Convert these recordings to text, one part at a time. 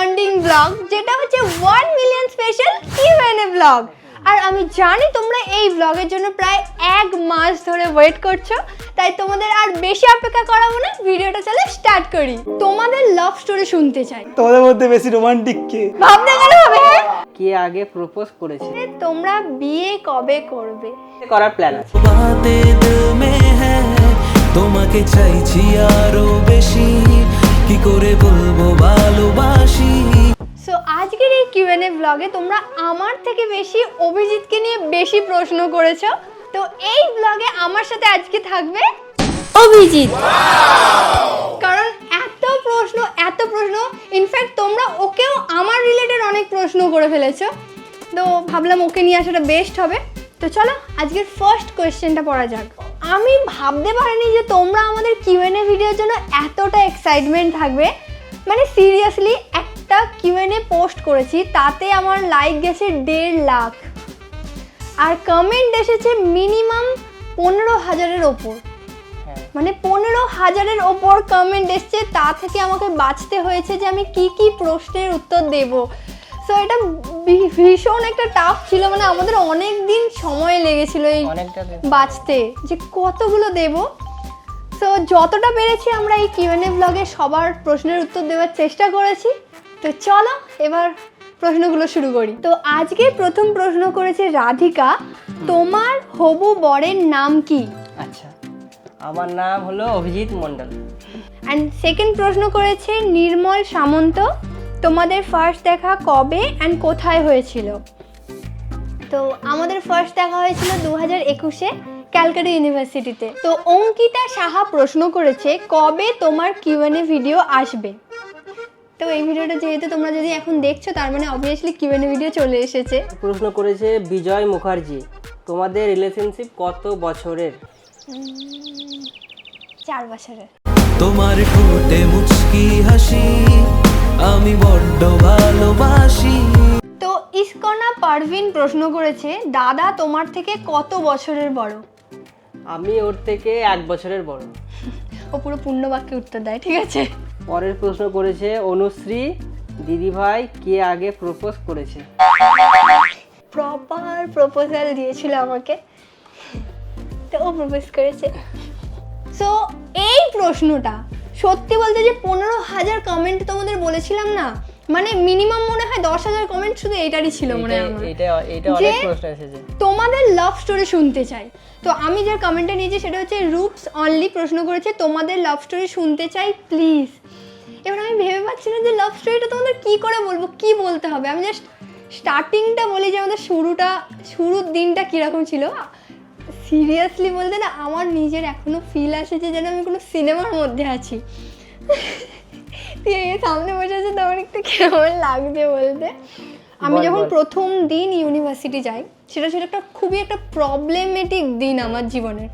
Demanding blog যেটা হচ্ছে one million special Q and A blog আর আমি জানি তোমরা এই ব্লগের জন্য প্রায় এক মাস ধরে ওয়েট করছ তাই তোমাদের আর বেশি অপেক্ষা করাবো না ভিডিওটা চলে স্টার্ট করি। তোমাদের লাভ স্টোরি শুনতে চাই। তোমাদের মধ্যে বেশি রোমান্টিক কে? ভাবতে গেলে হবে হ্যাঁ? কে আগে প্রপোজ করেছে? তোমরা বিয়ে কবে করবে? করার প্ল্যান আছে। হ্যাঁ তোমাকে চাইছি আরও বেশি। কি করে বলব ভালোবাসি। সো আজকের এই কিউএনএ ব্লগে তোমরা আমার থেকে বেশি অভিজিৎকে নিয়ে বেশি প্রশ্ন করেছ। তো এই ব্লগে আমার সাথে আজকে থাকবে অভিজিৎ। কারণ এত প্রশ্ন এত প্রশ্ন ইনফ্যাক্ট তোমরা ওকেও আমার রিলেটেড অনেক প্রশ্ন করে ফেলেছো। তো ভাবলাম ওকে নিয়ে আসাটা বেস্ট হবে। তো চলো, আজকের ফার্স্ট কোয়েশ্চেনটা পড়া যাক। আমি ভাবতে পারিনি যে তোমরা আমাদের কিউএনএ ভিডিওর জন্য এতটা এক্সাইটমেন্ট থাকবে। মানে সিরিয়াসলি একটা কিউএনএ পোস্ট করেছি তাতে আমার লাইক গেছে দেড় লাখ। আর কমেন্ট এসেছে মিনিমাম পনেরো হাজারের ওপর। হ্যাঁ। মানে পনেরো হাজারের ওপর কমেন্ট এসছে তা থেকে আমাকে বাঁচতে হয়েছে যে আমি কি কি প্রশ্নের উত্তর দেব। সো এটা ভীষণ একটা টাফ ছিল মানে আমাদের অনেক দিন সময় লেগেছিল এই বাঁচতে। যে কতগুলো দেব? সো যতটা পেরেছি আমরা এই কিউএনএ ব্লগে সবার প্রশ্নের উত্তর দেওয়ার চেষ্টা করেছি। তো চলো এবার প্রশ্নগুলো শুরু করি। তো আজকে প্রথম প্রশ্ন করেছে রাধিকা তোমার হবু বরের নাম কি? আচ্ছা আমার নাম হলো অভিজিৎ মণ্ডল। অ্যান্ড সেকেন্ড প্রশ্ন করেছে নির্মল সামন্ত তোমাদের ফার্স্ট দেখা কবে অ্যান্ড কোথায় হয়েছিল? তো আমাদের ফার্স্ট দেখা হয়েছিল দু হাজার একুশে ক্যালকাটা ইউনিভার্সিটিতে। তো অঙ্কিতা সাহা প্রশ্ন করেছে কবে তোমার কিউএনএ ভিডিও আসবে? তো এই ভিডিওটা যেহেতু তোমরা যদি এখন দেখছ তার মানে অবভিয়াসলি কিউএনএ ভিডিও চলে এসেছে। প্রশ্ন করেছে বিজয় মুখার্জি তোমাদের রিলেশনশিপ কত বছরের? চার বছরের। তোমার ঠোঁটে মুচকি হাসি আমি বড্ড ভালোবাসি। তো ইস্কনা পারভিন প্রশ্ন করেছে দাদা তোমার থেকে কত বছরের বড়? আমি ওর থেকে এক বছরের বড়। ও পুরো পূর্ণ বাক্যে উত্তর দেয় ঠিক আছে? পরের প্রশ্ন করেছে অনুশ্রী দিদিভাই কে আগে প্রপোজ করেছে? প্রপার প্রপোজাল দিয়েছিল আমাকে। তো ও প্রপোজ করেছে। সো এই প্রশ্নটা সত্যি বলতে যে পনেরো হাজার কমেন্ট তোমাদের বলেছিলাম না? মানে মিনিমাম মনে হয় দশ হাজার কমেন্ট শুধু এটারই ছিল মনে হয় যে- তোমাদের লাভ স্টোরি শুনতে চাই। তো আমি যার কমেন্টে নিয়েছি সেটা হচ্ছে রূপস অনলি প্রশ্ন করেছে তোমাদের লাভ স্টোরি শুনতে চাই প্লিজ এবার আমি ভেবে পাচ্ছি না যে লাভ স্টোরিটা তোমাদের কি করে বলব কি বলতে হবে? আমি জাস্ট স্টার্টিংটা বলি যে আমাদের শুরুটা শুরুর দিনটা কীরকম ছিল। সিরিয়াসলি বলতে না আমার নিজের এখনও ফিল আসে যে যেন আমি কোনো সিনেমার মধ্যে আছি। এই সামনে বসে আছে তো আমার একটু কেমন লাগছে বলতে? আমি যখন প্রথম দিন ইউনিভার্সিটি যাই সেটা ছিল একটা খুবই একটা প্রবলেমেটিক দিন আমার জীবনের।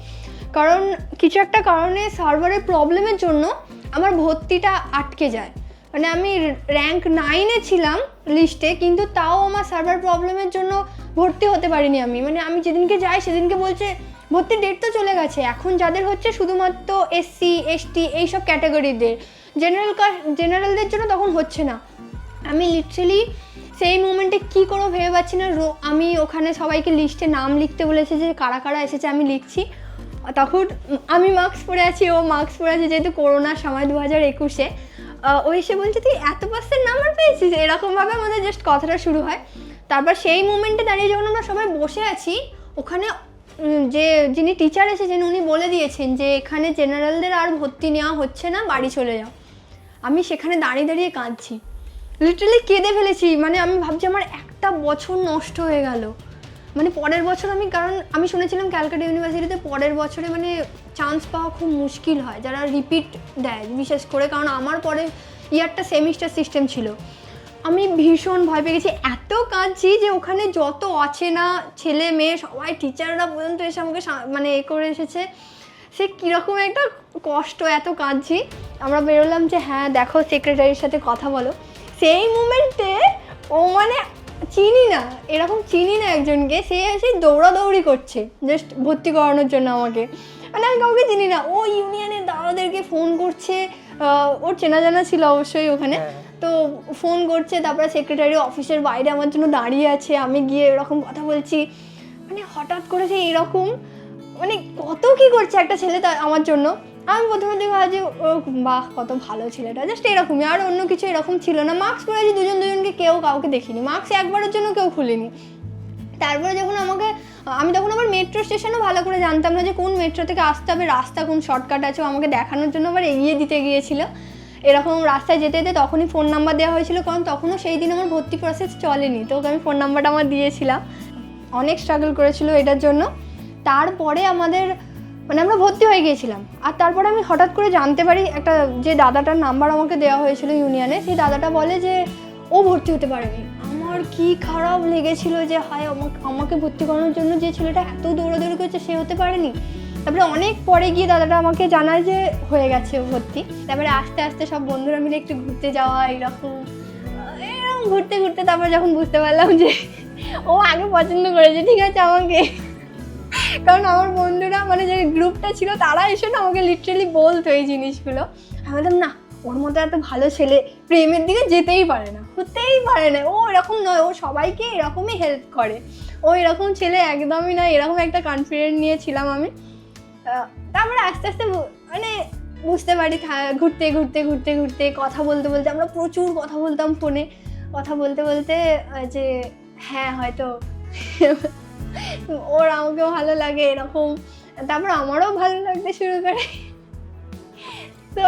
কারণ কিছু একটা কারণে সার্ভারের প্রবলেমের জন্য আমার ভর্তিটা আটকে যায়। মানে আমি র্যাঙ্ক নাইনে ছিলাম লিস্টে কিন্তু তাও আমার সার্ভার প্রবলেমের জন্য ভর্তি হতে পারিনি আমি। মানে আমি যেদিনকে যাই সেদিনকে বলছে ভর্তির ডেট তো চলে গেছে। এখন যাদের হচ্ছে শুধুমাত্র এসসি এসটি এইসব ক্যাটাগরিদের জেনারেল জেনারেলদের জন্য তখন হচ্ছে না। আমি লিটারেলি সেই মোমেন্টে কি করব ভেবে পাচ্ছি না। আমি ওখানে সবাইকে লিস্টে নাম লিখতে বলেছে যে কারা কারা এসেছে, আমি লিখছি। তখন আমি মাস্ক পরে আছি, ও মাস্ক পরে আছে যেহেতু করোনার সময় দু হাজার একুশে। ও এসে বলছে, তুই এত পার্সেন্ট নাম্বার পেয়েছিস? এরকমভাবে আমাদের জাস্ট কথাটা শুরু হয়। তারপর সেই মোমেন্টে দাঁড়িয়ে যখন আমরা সবাই বসে আছি, ওখানে যে, যিনি টিচার এসেছেন, উনি বলে দিয়েছেন যে, এখানে জেনারেলদের আর ভর্তি নেওয়া হচ্ছে না, বাড়ি চলে যাও। আমি সেখানে দাঁড়িয়ে দাঁড়িয়ে কাঁদছি। লিটারালি কেঁদে ফেলেছি। মানে আমি ভাবছি, আমার একটা বছর নষ্ট হয়ে গেল। মানে পরের বছর আমি, কারণ আমি শুনেছিলাম ক্যালকাটা ইউনিভার্সিটিতে পরের বছরে মানে চান্স পাওয়া খুব মুশকিল হয়, যারা রিপিট দেয়, বিশেষ করে কারণ আমার পরে ইয়ারটা সেমিস্টার সিস্টেম ছিল। আমি ভীষণ ভয় পেয়ে গেছি, এত কাঁদছি যে ওখানে যত অচেনা ছেলে মেয়ে, সবাই টিচাররা পর্যন্ত এসে আমাকে মানে এ করে এসেছে। সে কীরকম একটা কষ্ট, এত কাঁদছি। আমরা বেরোলাম যে হ্যাঁ দেখো সেক্রেটারির সাথে কথা বলো। সেই মুমেন্টে ও মানে চিনি না, এরকম চিনি না একজনকে, সে এসে দৌড়াদৌড়ি করছে জাস্ট ভর্তি করানোর জন্য আমাকে। মানে আমি কাউকে চিনি না। ও ইউনিয়নের দাদাদেরকে ফোন করছে ওর চেনা জানা ছিল অবশ্যই ওখানে। হ্যাঁ। তো ফোন করছে তারপরে সেক্রেটারি অফিসের বাইরে আমার জন্য দাঁড়িয়ে আছে আমি গিয়ে এরকম কথা বলছি। মানে হঠাৎ করে যে এরকম মানে কত কি করছে একটা ছেলে তা আমার জন্য। আমি প্রথমে দেখে ভাবছি ও বাহ কত ভালো ছেলেটা। জাস্ট এরকমই আর অন্য কিছু এরকম ছিল না। মাস্ক পরেছি দুজন দুজনকে কেউ কাউকে দেখিনি। মাস্ক একবারের জন্য কেউ খুলিনি। তারপরে যখন আমাকে, আমি তখন আবার মেট্রো স্টেশনও ভালো করে জানতাম না যে কোন মেট্রো থেকে আসতে হবে, রাস্তা কোন শর্টকাট আছে আমাকে দেখানোর জন্য আবার এগিয়ে দিতে গিয়েছিল। এরকম রাস্তায় যেতে যেতে তখনই ফোন নাম্বার দেওয়া হয়েছিল, কারণ তখনও সেই দিন আমার ভর্তি প্রসেস চলেনি, তো আমি ফোন নাম্বারটা আমার দিয়েছিলাম। অনেক স্ট্রাগল করেছিল এটার জন্য। তারপরে আমাদের মানে আমরা ভর্তি হয়ে গিয়েছিলাম। আর তারপরে আমি হঠাৎ করে জানতে পারি, একটা যে দাদাটার নাম্বার আমাকে দেওয়া হয়েছিল ইউনিয়নে সেই দাদাটা বলে যে ও ভর্তি হতে পারেনি। আমার কি খারাপ লেগেছিল যে, হায়, আমাকে আমাকে ভর্তি করানোর জন্য যে ছেলেটা এত দৌড়াদৌড়ি করছে সে হতে পারেনি। তারপরে অনেক পরে গিয়ে দাদাটা আমাকে জানায় যে, হয়ে গেছে ভর্তি। তারপরে আস্তে আস্তে সব বন্ধুরা মিলে একটু ঘুরতে যাওয়া এরকম এরকম ঘুরতে ঘুরতে তারপর যখন বুঝতে পারলাম যে, ও আগে পছন্দ করেছে, ঠিক আছে আমাকে। কারণ আমার বন্ধুরা মানে যে গ্রুপটা ছিল, তারা এসে না আমাকে লিটারেলি বলতো এই জিনিসগুলো। আমি বললাম, না, ওর মতো এত ভালো ছেলে প্রেমের দিকে যেতেই পারে না। হতেই পারে না। ও এরকম নয়, ও সবাইকে এরকমই হেল্প করে। ও এরকম ছেলে একদমই নয়, এরকম একটা কনফিডেন্ট নিয়েছিলাম আমি। তারপরে আস্তে আস্তে মানে বুঝতে পারি ঘুরতে ঘুরতে ঘুরতে ঘুরতে কথা বলতে বলতে আমরা প্রচুর কথা বলতাম ফোনে। কথা বলতে বলতে যে হ্যাঁ হয়তো ওর আমাকেও ভালো লাগে এরকম। তারপর আমারও ভালো লাগতে শুরু করে। তো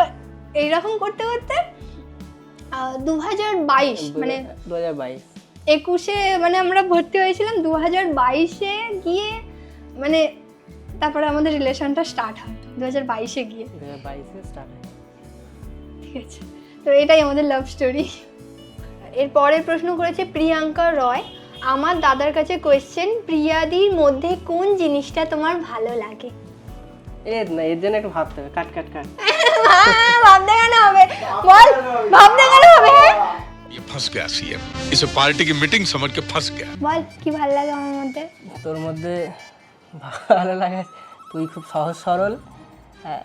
এইরকম করতে করতে দু হাজার বাইশ মানে দু হাজার বাইশ। একুশে মানে আমরা ভর্তি হয়েছিলাম দু হাজার বাইশে গিয়ে মানে তারপরে আমাদের রিলেশনটা স্টার্ট হয় দু হাজার বাইশে গিয়ে। দু হাজার বাইশে স্টার্ট হয়। ঠিক আছে। তো এটাই আমাদের লাভ স্টোরি এর পরের প্রশ্ন করেছে প্রিয়াঙ্কা রয় আমার দাদার কাছে কোয়েশ্চেন প্রিয়াদির মধ্যে কোন জিনিসটা তোমার ভালো লাগে? এর না এর জন্য একটু ভাবতে হবে কাট কাট কাট ভাবতে কেন হবে বল ভাবতে কেন হবে হ্যাঁ? ये फंस गया सीएम इसे पार्टी की मीटिंग समझ के फंस गया বল কি ভালো লাগে আমার মধ্যে তোর মধ্যে ভালো লাগে তুই খুব সহজ সরল হ্যাঁ,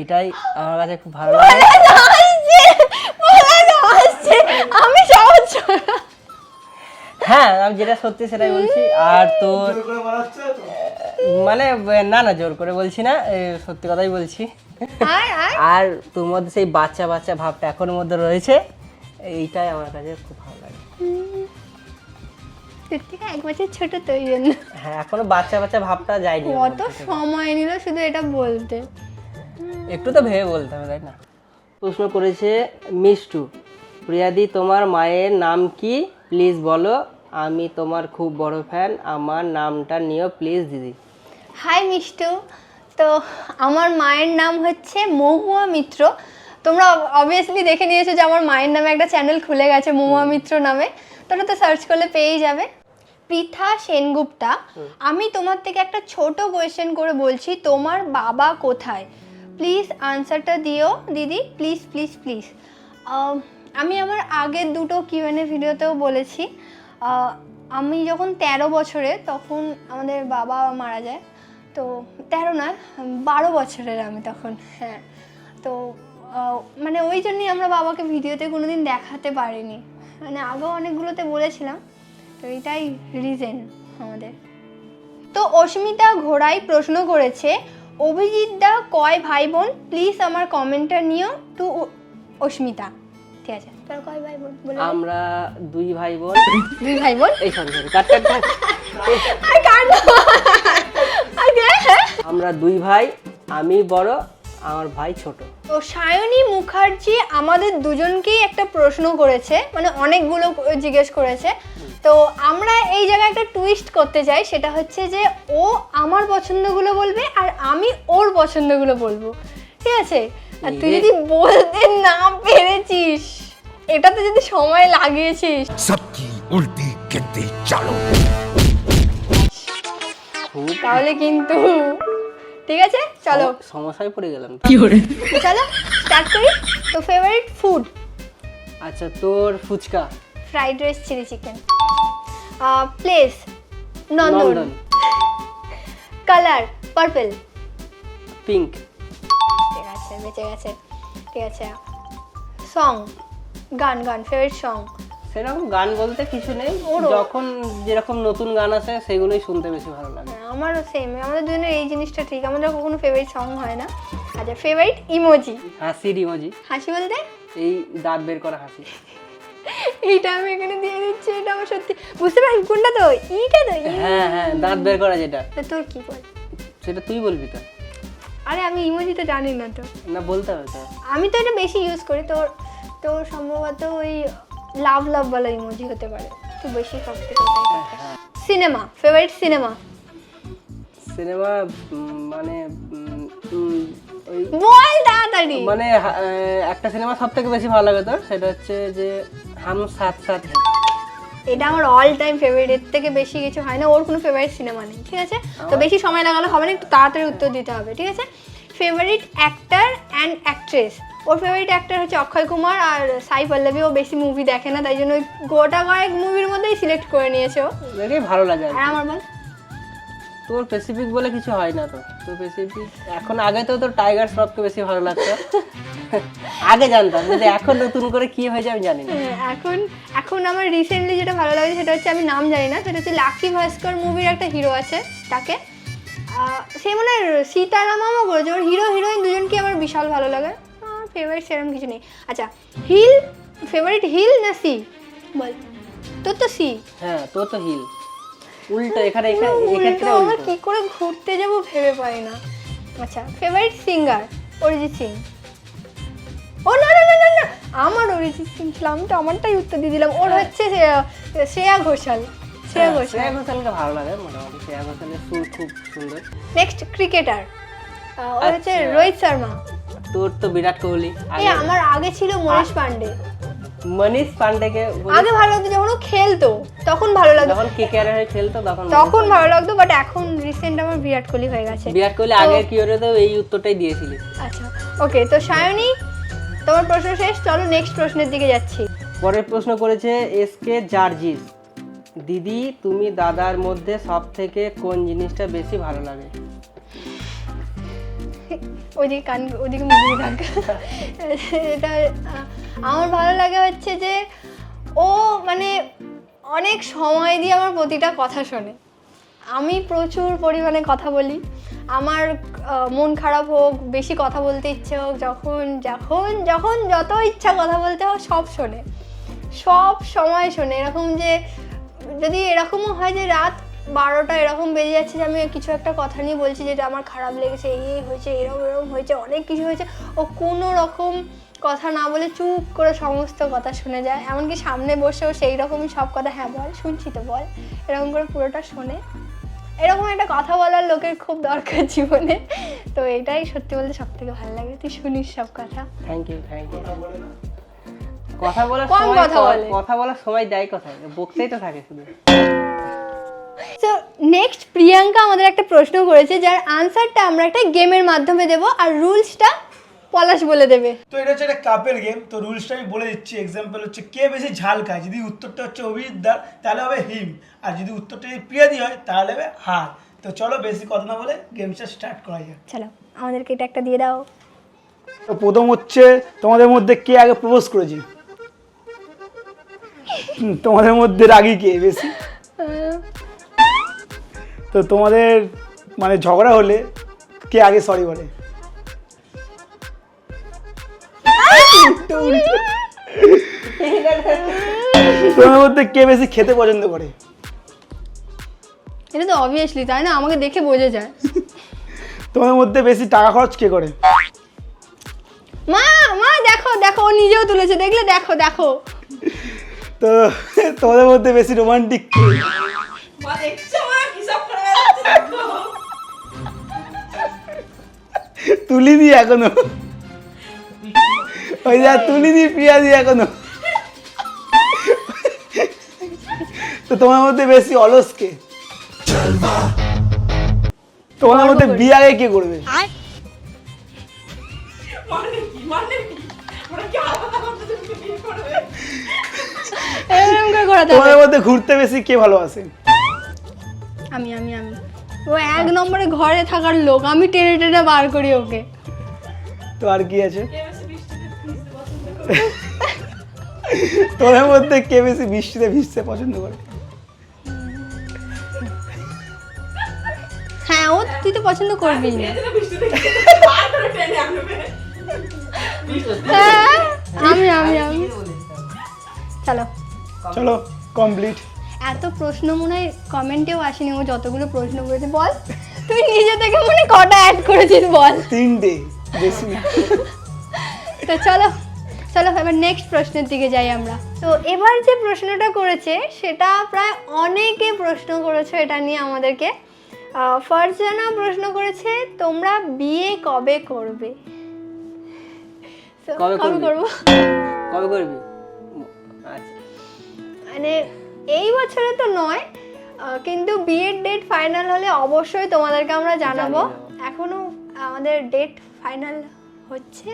এটাই আমার কাছে খুব ভালো লাগে হাসছে, বলে তো হাসছে। আমি সহজ সরল। হ্যাঁ আমি যেটা সত্যি সেটাই বলছি আর তোর মানে না না জোর করে বলছি না সত্যি কথাই বলছি। আর তোর মধ্যে সেই বাচ্চা বাচ্চা ভাবটা এখনের মধ্যে রয়েছে এইটাই আমার কাছে খুব ভালো লাগে। থেকে এক বছর ছোট তো ওই জন্য। হ্যাঁ এখনও বাচ্চা বাচ্চা ভাবটা যায়নি কত সময় নিল শুধু এটা বলতে। একটু তো ভেবে বলতে হবে তাই না? প্রশ্ন করেছে মিষ্টু প্রিয়াদি তোমার মায়ের নাম কি? প্লিজ বলো। আমি তোমার খুব বড় ফ্যান আমার নামটা নিও প্লিজ দিদি। হাই মিষ্টু তো আমার মায়ের নাম হচ্ছে মহুয়া মিত্র। তোমরা অবভিয়াসলি দেখে নিয়েছো যে আমার মায়ের নামে একটা চ্যানেল খুলে গেছে মহুয়া মিত্র নামে। তোমরা তো সার্চ করলে পেয়েই যাবে। পৃথা সেনগুপ্তা আমি তোমার থেকে একটা ছোট কোয়েশ্চেন করে বলছি তোমার বাবা কোথায়? প্লিজ আনসারটা দিও দিদি। প্লিজ প্লিজ প্লিজ আমি আমার আগের দুটো কিউএনএ ভিডিওতেও বলেছি। আমি যখন তেরো বছরে তখন আমাদের বাবা মারা যায়। তো তেরো নয় বারো বছরের আমি তখন। হ্যাঁ তো মানে ওই জন্যই আমরা বাবাকে ভিডিওতে কোনো দিন দেখাতে পারিনি। মানে আগেও অনেকগুলোতে বলেছিলাম তো এটাই রিজেন আমাদের। তো অস্মিতা ঘোড়াই প্রশ্ন করেছে অভিজিৎ দা কয় ভাই বোন প্লিজ আমার কমেন্টটা নিও টু অস্মিতা। ঠিক আছে তোর কয় ভাই বোন আমরা দুই ভাই বোন দুই ভাই বোন এই সরি কাট কাট কাট। আর হ্যাঁ আমরা দুই ভাই আমি বড় আমার ভাই ছোট। তো সায়নী মুখার্জি আমাদের দুজনকেই একটা প্রশ্ন করেছে মানে অনেকগুলো জিজ্ঞেস করেছে। তো আমরা এই জায়গায় একটা টুইস্ট করতে চাই সেটা হচ্ছে যে ও আমার পছন্দগুলো বলবে আর আমি ওর পছন্দগুলো বলব। ঠিক আছে? আর তুই যদি বলতে না পেরেছিস এটাতে যদি সময় লাগিয়েছিস। সবকি উল্টি খেতে চালো তাহলে কিন্তু ঠিক আছে? চলো। সমস্যায় পড়ে গেলাম। চলো স্টার্ট করি। তো ফেভারিট ফুড আচ্ছা তোর phuchka. Fried rice chilli chicken place Nandan. Colour purple pink ঠিক আছে বেঁচে গেছে। ঠিক আছে। সং গান গান ফেভারিট সং সেরকম গান বলতে কিছু নেই। যখন যেরকম নতুন গান আছে সেগুলোই শুনতে বেশি ভালো লাগে। আমারও সেম আমাদের দুজনের এই জিনিসটা ঠিক। আমাদের কখনো ফেভারিট সং হয় না। আচ্ছা ফেভারিট ইমোজি হাসির ইমোজি হাসি বলতে? এই দাঁত বের করা হাসি। এইটা আমি এখানে দিয়ে দিচ্ছি এটা আমার সত্যি বুঝতে পারছি কোনটা তো? এইটা তো? হ্যাঁ হ্যাঁ দাঁত বের করা যেটা। তোর কি বল? সেটা তুই বলবি তো। আরে আমি ইমোজি তো জানি না তো। না বলতে হবে তো। আমি তো এটা বেশি ইউজ করি। তোর তোর সম্ভবত ওই লাভ লাভ বলা ইমোজি হতে পারে। তুই বেশি সব থেকে সিনেমা ফেভারিট সিনেমা? সিনেমা মানে বল তাড়াতাড়ি। মানে একটা সিনেমা সব থেকে বেশি ভালো লাগে তোর সেটা হচ্ছে যে হাম সাথ সাথ হ্যাঁ। এটা আমার অল টাইম ফেভারিট এর থেকে বেশি কিছু হয় না ওর কোনো ফেভারিট সিনেমা নেই ঠিক আছে? তো বেশি সময় লাগালে হবে না একটু তাড়াতাড়ি উত্তর দিতে হবে ঠিক আছে? ফেভারিট অ্যাক্টার অ্যান্ড অ্যাক্ট্রেস ওর ফেভারিট অ্যাক্টর হচ্ছে অক্ষয় কুমার আর সাই পল্লবী। ও বেশি মুভি দেখে না তাই জন্য ওই গোটা কয়েক মুভির মধ্যেই সিলেক্ট করে নিয়েছে ও। ভালো লাগে আর আমার বল? তোর স্পেসিফিক বলে কিছু হয় না তো। তোর স্পেসিফিক এখন আগে তো তোর টাইগার শ্রফকে বেশি ভালো লাগতো। আগে জানতাম কিন্তু এখন নতুন করে কি হয়েছে আমি জানি না। হ্যাঁ, এখন এখন আমার রিসেন্টলি যেটা ভালো লাগে সেটা হচ্ছে আমি নাম জানি না সেটা হচ্ছে লাকি ভাস্কর মুভির একটা হিরো আছে তাকে। সে মনে হয় সীতারামামও করেছে ওর হিরো হিরোইন দুজনকে আমার বিশাল ভালো লাগে? ফেভারিট সেরকম কিছু নেই। আচ্ছা হিল ফেভারিট হিল না সি? বল। তোর তো সি। হ্যাঁ তোর তো হিল। উল্টো এখানে এখানে এক্ষেত্রে আমরা কি করে ঘুরতে যাব ভেবে পাই না। আচ্ছা ফেভারিট সিঙ্গার অরিজিৎ সিং। ও না না না না আমার অরিজিৎ সিং ছিল আমি তো আমারটাই উত্তর দিয়ে দিলাম। ওর হচ্ছে শ্রেয়া- শ্রেয়া ঘোষাল। শ্রেয়া ঘোষাল শ্রেয়া ঘোষালকে ভালো লাগে মোটামুটি শ্রেয়া ঘোষালের সুর খুব সুন্দর। নেক্সট ক্রিকেটার ওর হচ্ছে আচ্ছা। রোহিত শর্মা। তোর তো বিরাট কোহলি। এই আমার আগে ছিল মনীষ পান্ডে। মনীষ পান্ডেকে আগে ভালো লাগতো যখন ও খেলতো তখন ভালো লাগতো। যখন কে কে হয়ে খেলতো তখন তখন ভালো লাগতো বাট এখন রিসেন্ট আমার বিরাট কোহলি হয়ে গেছে। বিরাট কোহলি আগের কি ওরে তো এই উত্তরটাই দিয়েছিলি। আচ্ছা ওকে তো সায়নী তোমার প্রশ্ন শেষ চলো নেক্সট প্রশ্নের দিকে যাচ্ছি। পরের প্রশ্ন করেছে এস কে জার্জিস দিদি, তুমি দাদার মধ্যে সব থেকে কোন জিনিসটা বেশি ভালো লাগে? ওইদিকে কান ওইদিকে মুভি থাক এটা, আমার ভালো লাগে হচ্ছে যে, ও মানে অনেক সময় দিয়ে আমার প্রতিটা কথা শোনে। আমি প্রচুর পরিমাণে কথা বলি। আমার মন খারাপ হোক, বেশি কথা বলতে ইচ্ছে হোক, যখন যখন যখন যত ইচ্ছা কথা বলতে হোক সব শোনে। সব সময় শোনে। এরকম যে যদি এরকমও হয় যে রাত বারোটা এরকম বেজে যাচ্ছে যে আমি কিছু একটা কথা নিয়ে বলছি যেটা আমার খারাপ লেগেছে, এই হয়েছে এরকম এরকম হয়েছে, অনেক কিছু হয়েছে, ও কোনো রকম কথা না বলে চুপ করে সমস্ত কথা শুনে যায়। এমনকি সামনে বসেও সেই রকমই সব কথা হ্যাঁ বল, শুনছি তো, বল। এরকম করে পুরোটা শোনে। এরকম একটা কথা বলার লোকের খুব দরকার জীবনে। তো এটাই সত্যি বলতে সব থেকে ভালো লাগে। তুই শুনিস সব কথা। থ্যাংক ইউ থ্যাংক ইউ কথা বলার কম সময় কথা বলে। কথা বলার সময় দেয় কোথায় বকতেই তো থাকে শুধু। নেক্সট প্রিয়াঙ্কা আমাদের একটা প্রশ্ন করেছে যার আনসারটা আমরা একটা গেমের মাধ্যমে দেব আর রুলসটা পলাশ বলে দেবে। তো এটা হচ্ছে একটা কাপের গেম তো রুলসটা আমি বলে দিচ্ছি। এক্সাম্পল হচ্ছে কে বেশি ঝাল খায়? যদি উত্তরটা হচ্ছে অভিজিৎ দার তাহলে হবে হিম। আর যদি উত্তরটা যদি প্রিয়াদি হয় তাহলে হবে হার। তো চলো বেশি কথা না বলে গেমটা স্টার্ট করা যাক। চলো আমাদেরকে এটা একটা দিয়ে দাও। তো প্রথম হচ্ছে তোমাদের মধ্যে কে আগে প্রপোজ করেছে? তোমাদের মধ্যে রাগী কে বেশি? তো তোমাদের মানে ঝগড়া হলে কে আগে সরি বলে? তোমাদের মধ্যে কে বেশি খেতে পছন্দ করে? এটা তো অবভিয়াসলি তাই না? আমাকে দেখে বোঝা যায়। তোমাদের মধ্যে বেশি টাকা খরচ কে করে? মা মা দেখো দেখো ও নিজেও তুলেছে। দেখলে দেখো দেখো। তো তোমাদের মধ্যে বেশি রোমান্টিক কে? তুলি দি এখনও। ওই যা তুলি দি প্রিয়া দি এখনও। তো তোমার মধ্যে বেশি অলস কে? তোমার মধ্যে বিয়ে আগে কে করবে? করে ঘোরাতে তোমাদের মধ্যে ঘুরতে বেশি কে ভালোবাসে আমি আমি আমি। ও এক নম্বরে ঘরে থাকার লোক আমি টেনে টেনে বার করি ওকে। তো আর কি আছে? তোদের মধ্যে কে বেশি বৃষ্টিতে ভিজতে পছন্দ করে? হ্যাঁ ও তুই তো পছন্দ করবি না। হ্যাঁ, আমি আমি আমি। চলো। চলো কমপ্লিট এত প্রশ্ন মনে হয় কমেন্টেও আসেনি ও যতগুলো প্রশ্ন করেছে বল। তুই নিজে থেকে মনে কটা অ্যাড করেছিস বল। তিনটে বেশি না। তো চলো চলো এবার নেক্সট প্রশ্নের দিকে যাই আমরা। তো এবার যে প্রশ্নটা করেছে সেটা প্রায় অনেকে প্রশ্ন করেছে এটা নিয়ে আমাদেরকে। ফারজানা প্রশ্ন করেছে তোমরা বিয়ে কবে করবে? কবে করবি? করব? কবে করবি? মানে এই বছরে তো নয় কিন্তু বিয়ের ডেট ফাইনাল হলে অবশ্যই তোমাদেরকে আমরা জানাব। এখনও আমাদের ডেট ফাইনাল হচ্ছে।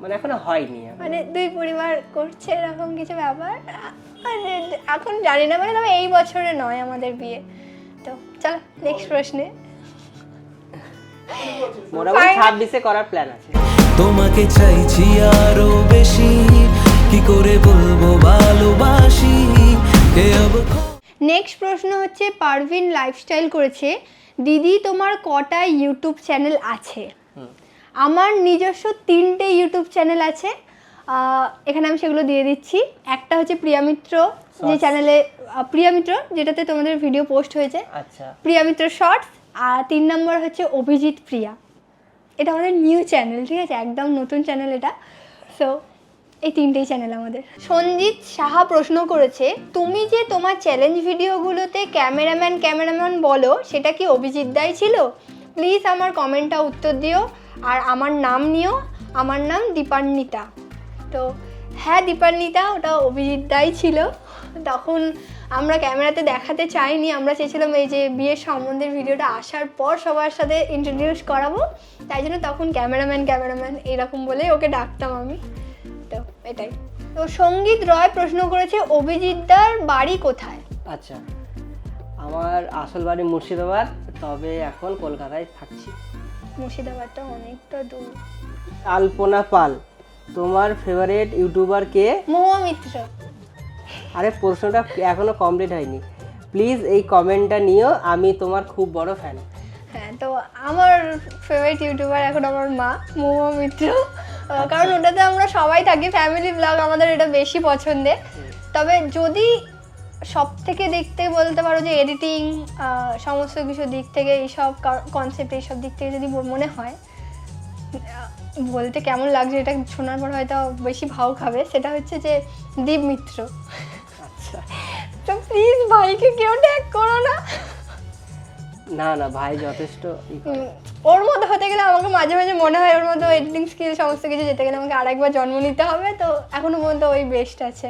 মানে এখনও হয়নি মানে দুই পরিবার করছে এরকম কিছু ব্যাপার। এখন জানি না মানে তবে এই বছরে নয় আমাদের বিয়ে। তো চলো নেক্সট প্রশ্নে। মোটামুটি ছাব্বিশে করার প্ল্যান আছে। তোমাকে চাইছি আরও বেশি কি করে বলব ভালোবাসি? নেক্সট প্রশ্ন হচ্ছে পারভিন লাইফস্টাইল করেছে। দিদি তোমার কটা ইউটিউব চ্যানেল আছে? আমার নিজস্ব তিনটে ইউটিউব চ্যানেল আছে। এখানে আমি সেগুলো দিয়ে দিচ্ছি। একটা হচ্ছে প্রিয়া মিত্র যে চ্যানেলে প্রিয়া মিত্র যেটাতে তোমাদের ভিডিও পোস্ট হয়েছে। আচ্ছা। প্রিয়া মিত্র শর্টস আর তিন নম্বর হচ্ছে অভিজিৎ প্রিয়া। এটা আমাদের নিউ চ্যানেল ঠিক আছে? একদম নতুন চ্যানেল এটা। সো এই তিনটেই চ্যানেল আমাদের। সঞ্জিত সাহা প্রশ্ন করেছে, তুমি যে তোমার চ্যালেঞ্জ ভিডিওগুলোতে ক্যামেরাম্যান ক্যামেরাম্যান বলো, সেটা কি অভিজিৎ দাই ছিল? প্লিজ আমার কমেন্টটা উত্তর দিও, আর আমার নাম নিও, আমার নাম দীপান্বিতা। তো হ্যাঁ দীপান্বিতা, ওটা অভিজিৎ দাই ছিল। তখন আমরা ক্যামেরাতে দেখাতে চাইনি, আমরা চেয়েছিলাম এই যে বিয়ের সম্বন্ধের ভিডিওটা আসার পর সবার সাথে ইন্ট্রোডিউস করাবো। তাই জন্য তখন ক্যামেরাম্যান ক্যামেরাম্যান এরকম বলেই ওকে ডাকতাম আমি। এটাই। তো সংগীত রয় প্রশ্ন করেছে অভিজিৎদার বাড়ি কোথায়? আচ্ছা আমার আসল বাড়ি মুর্শিদাবাদ তবে এখন কলকাতায় থাকছি। মুর্শিদাবাদটা অনেকটা দূর। আলপনা পাল তোমার ফেভারিট ইউটিউবার কে? মহুয়া মিত্র। আরে প্রশ্নটা এখনও কমপ্লিট হয়নি। প্লিজ এই কমেন্টটা নিও আমি তোমার খুব বড় ফ্যান হ্যাঁ তো আমার ফেভারিট ইউটিউবার এখন আমার মা মহুয়া মিত্র। কারণ ওটাতে আমরা সবাই থাকি ফ্যামিলি ব্লগ আমাদের এটা বেশি পছন্দের। তবে যদি সব থেকে দেখতে বলতে পারো যে এডিটিং সমস্ত কিছু দিক থেকে এইসব কনসেপ্ট এইসব দিক থেকে যদি মনে হয় বলতে কেমন লাগছে এটা শোনার পর হয়তো বেশি ভাও খাবে। সেটা হচ্ছে যে দীপ মিত্র। আচ্ছা। তো প্লিজ ভাইকে কেউ ট্যাগ করো না। না না ভাই যথেষ্ট ওর মতো হতে গেলে আমাকে মাঝে মাঝে মনে হয় ওর মতো এডিটিং স্কিল সমস্ত কিছু যেতে গেলে আমাকে আরেকবার জন্ম নিতে হবে, তো এখনও পর্যন্ত ওই বেস্ট আছে।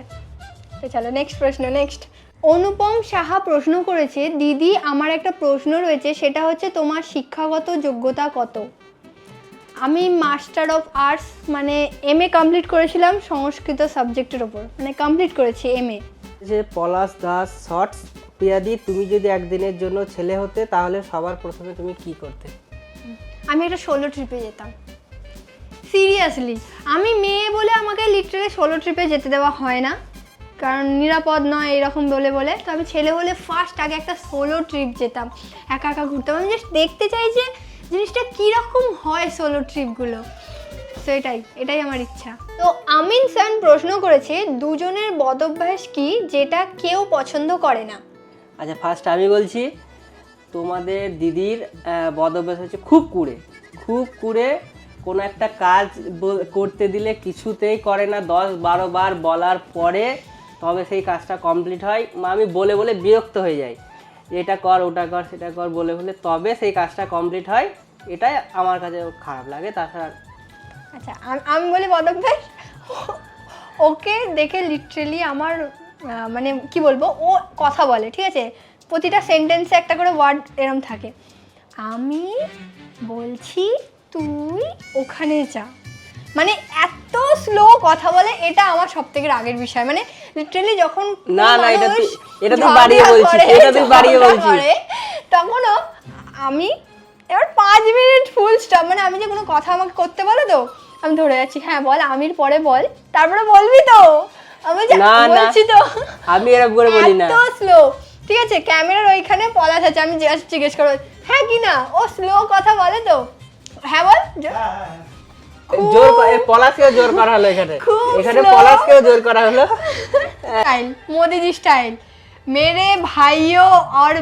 তো চলো নেক্সট প্রশ্ন নেক্সট অনুপম সাহা প্রশ্ন করেছে, দিদি, আমার একটা প্রশ্ন রয়েছে, সেটা হচ্ছে তোমার শিক্ষাগত যোগ্যতা কত? আমি মাস্টার অফ আর্টস মানে এম এ কমপ্লিট করেছিলাম সংস্কৃত সাবজেক্টের ওপর মানে কমপ্লিট করেছি এম এ যে পলাশ দাস, শর্টস, প্রিয়াদি, তুমি যদি একদিনের জন্য ছেলে হতে, তাহলে সবার প্রথমে তুমি কি করতে? আমি একটা সোলো ট্রিপে যেতাম। সিরিয়াসলি আমি মেয়ে বলে আমাকে লিটারে সোলো ট্রিপে যেতে দেওয়া হয় না। কারণ নিরাপদ নয়, এরকম বলে বলে। তো আমি ছেলে হলে ফার্স্ট আগে একটা সোলো ট্রিপ যেতাম, একা একা ঘুরতাম আমি জাস্ট দেখতে চাই যে জিনিসটা কীরকম হয় সোলো ট্রিপগুলো তো এটাই এটাই আমার ইচ্ছা। তো আমিন স্যান প্রশ্ন করেছে, দুজনের বদভ্যাস কি যেটা কেউ পছন্দ করে না? আচ্ছা ফার্স্ট আমি বলছি তোমাদের দিদির আহ, বদভ্যাস হচ্ছে খুব কুড়ে। খুব কুড়ে কোনো একটা কাজ করতে দিলে কিছুতেই করে না। দশ বারো বার বলার পরে তবে সেই কাজটা কমপ্লিট হয়। মা আমি বলে বলে বিরক্ত হয়ে যাই। এটা কর ওটা কর সেটা কর বলে বলে তবে সেই কাজটা কমপ্লিট হয়। এটাই আমার কাছে খারাপ লাগে। তাছাড়া আচ্ছা আমি বলি পদভ্যাস ওকে দেখে লিটারেলি আমার মানে কি বলব? ও কথা বলে ঠিক আছে? প্রতিটা সেন্টেন্সে একটা করে ওয়ার্ড এরম থাকে। আমি বলছি তুই ওখানে যা। মানে এত স্লো কথা বলে এটা আমার সব থেকে রাগের বিষয়। মানে লিটারেলি যখন না, না, এটা তুই- এটা তুই বাড়িয়ে বলছিস, এটা তুই বাড়িয়ে বলছিস। তখনও আমি এবার পাঁচ মিনিট ফুল স্টপ মানে আমি যে কোনো কথা আমাকে করতে বলে তো আমি ধরে যাচ্ছি হ্যাঁ বল আমির পরে বল। তারপরে বলবি তো? আমি। বলছি তো? আমি এরকম করে বলি না। এত স্লো ঠিক আছে ক্যামেরার ওইখানে পলাশ আছে আমি জিজ্ঞাসা জিজ্ঞেস করব হ্যাঁ কি না ও স্লো কথা বলে তো। হ্যাঁ বল জোর। হ্যাঁ, হ্যাঁ, হ্যাঁ। এখানে। জোর করা হলো। স্টাইল ভাইও আর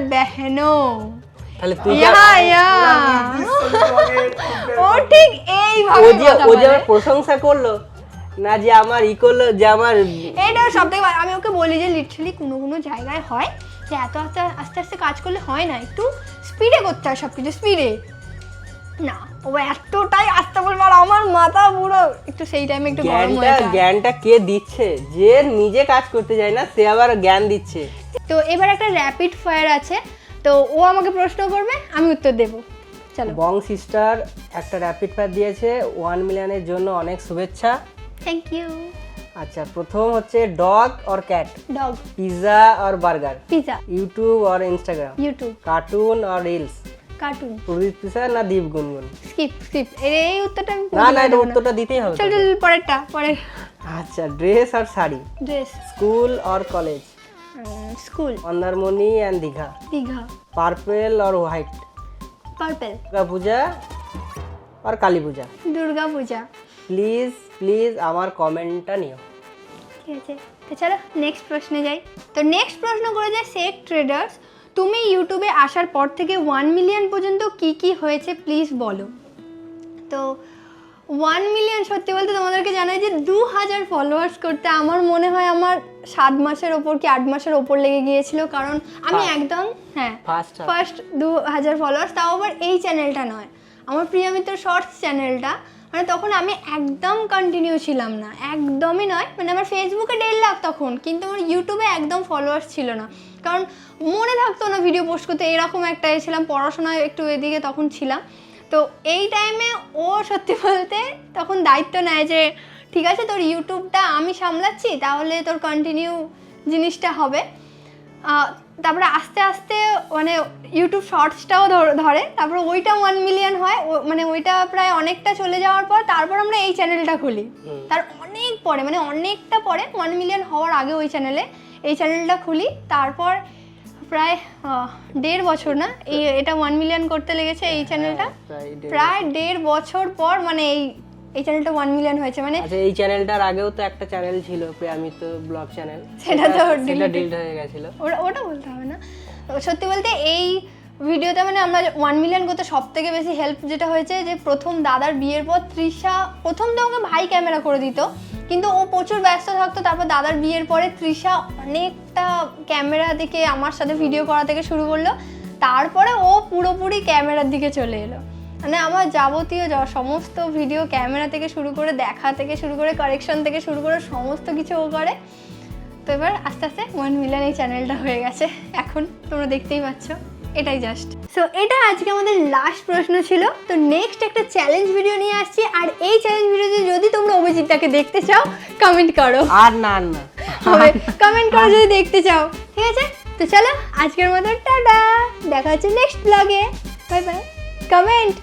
ও ঠিক প্রশংসা করল না যে আমার ই করল যে আমার এটা সব থেকে আমি ওকে বলি যে লিটারালি কোনো কোনো জায়গায় হয় যে এত আস্তে আস্তে আস্তে কাজ করলে হয় না একটু স্পিডে করতে হয় সব কিছু স্পিডে না ও এতটাই আস্তে বলবে আর আমার মাথা পুরো একটু সেই টাইমে একটু গরম হয়ে যায়। জ্ঞানটা কে দিচ্ছে? যে নিজে কাজ করতে যায় না সে আবার জ্ঞান দিচ্ছে। তো এবার একটা র্যাপিড ফায়ার আছে তো ও আমাকে প্রশ্ন করবে আমি উত্তর দেবো। চলো। বং সিস্টার একটা র্যাপিড ফায়ার দিয়েছে ওয়ান মিলিয়নের জন্য অনেক শুভেচ্ছা। থ্যাংক ইউ আচ্ছা প্রথম হচ্ছে dog or cat dog pizza or burger pizza YouTube or Instagram YouTube cartoon or reels cartoon প্রদীপ পিসা না দীপ গুনগুন স্কিপ স্কিপ এই উত্তরটা আমি না না এটা উত্তরটা দিতেই হবে চল চল পরেরটা পরের। আচ্ছা dress R sari? Dress school or college school Mandarmani and Digha Digha purple or white purple Durga Puja R Kali Puja Durga Puja please please আমার কমেন্টটা নিও। ঠিক আছে তো চলো নেক্সট প্রশ্নে যাই। তো নেক্সট প্রশ্ন করে যায় সেক ট্রেডার্স তুমি ইউটিউবে আসার পর থেকে ওয়ান মিলিয়ন পর্যন্ত কি কি হয়েছে প্লিজ বলো। তো ওয়ান মিলিয়ন সত্যি বলতে তোমাদেরকে জানাই যে দু হাজার ফলোয়ার্স করতে আমার মনে হয় আমার সাত মাসের ওপর কি আট মাসের ওপর লেগে গিয়েছিল কারণ আমি একদম হ্যাঁ. ফার্স্ট দু হাজার ফলোয়ার্স তাও আবার এই চ্যানেলটা নয়। আমার প্রিয় মিত্র শর্টস চ্যানেলটা মানে তখন আমি একদম কন্টিনিউ ছিলাম না। একদমই নয় মানে আমার ফেসবুকে দেড় লাখ তখন, কিন্তু আমার ইউটিউবে একদম ফলোয়ার্স ছিল না। কারণ মনে থাকতো না ভিডিও পোস্ট করতে, এরকম একটা ছিলাম, পড়াশোনায় একটু এদিকে তখন ছিলাম। তো এই টাইমে ও সত্যি বলতে তখন দায়িত্ব নেয় যে, ঠিক আছে, তোর ইউটিউবটা আমি সামলাচ্ছি, তাহলে তোর কন্টিনিউ জিনিসটা হবে। তারপরে আস্তে আস্তে মানে ইউটিউব শর্টসটাও ধরে তারপরে ওইটা ওয়ান মিলিয়ন হয় ও- মানে ওইটা প্রায় অনেকটা চলে যাওয়ার পর তারপর আমরা এই চ্যানেলটা খুলি। তার অনেক পরে মানে অনেকটা পরে ওয়ান মিলিয়ন হওয়ার আগে ওই চ্যানেলে এই চ্যানেলটা খুলি। তারপর প্রায় দেড় বছর না এই এটা ওয়ান মিলিয়ন করতে লেগেছে এই চ্যানেলটা প্রায় দেড় বছর পর মানে এই এই চ্যানেলটা ওয়ান মিলিয়ন হয়েছে মানে আচ্ছা এই চ্যানেলটার আগেও তো একটা চ্যানেল ছিল আমি তো ব্লগ চ্যানেল সেটা তো সেটা ডিলিট হয়ে গেছিল। ওটা ওটা বলতে হবে না। সত্যি বলতে এই ভিডিওতে মানে আমরা ওয়ান মিলিয়ন করতে সব থেকে বেশি হেল্প যেটা হয়েছে যে প্রথম দাদার বিয়ের পর তৃষা প্রথম তো আমাকে ভাই ক্যামেরা করে দিত কিন্তু ও প্রচুর ব্যস্ত থাকতো তারপর দাদার বিয়ের পরে তৃষা অনেকটা ক্যামেরা দিকে আমার সাথে ভিডিও করা থেকে শুরু করল তারপরে ও পুরোপুরি ক্যামেরার দিকে চলে এলো। মানে আমার যাবতীয় য- সমস্ত ভিডিও ক্যামেরা থেকে শুরু করে দেখা থেকে শুরু করে কারেকশন থেকে শুরু করে সমস্ত কিছু ও করে। তো এবার আস্তে আস্তে ওয়ান মিলিয়ন এই চ্যানেলটা হয়ে গেছে। এখন তোমরা দেখতেই পাচ্ছ এটাই জাস্ট সো এটা আজকে আমাদের লাস্ট প্রশ্ন ছিল। তো নেক্সট একটা চ্যালেঞ্জ ভিডিও নিয়ে আসছি। আর এই চ্যালেঞ্জ ভিডিওতে যদি তোমরা অভিজিৎটাকে দেখতে চাও কমেন্ট করো। আর না না। হবে। কমেন্ট করো যদি দেখতে চাও। ঠিক আছে? তো চলো আজকের মতো টাটা। দেখা হচ্ছে নেক্সট ব্লগে বাই বাই কমেন্ট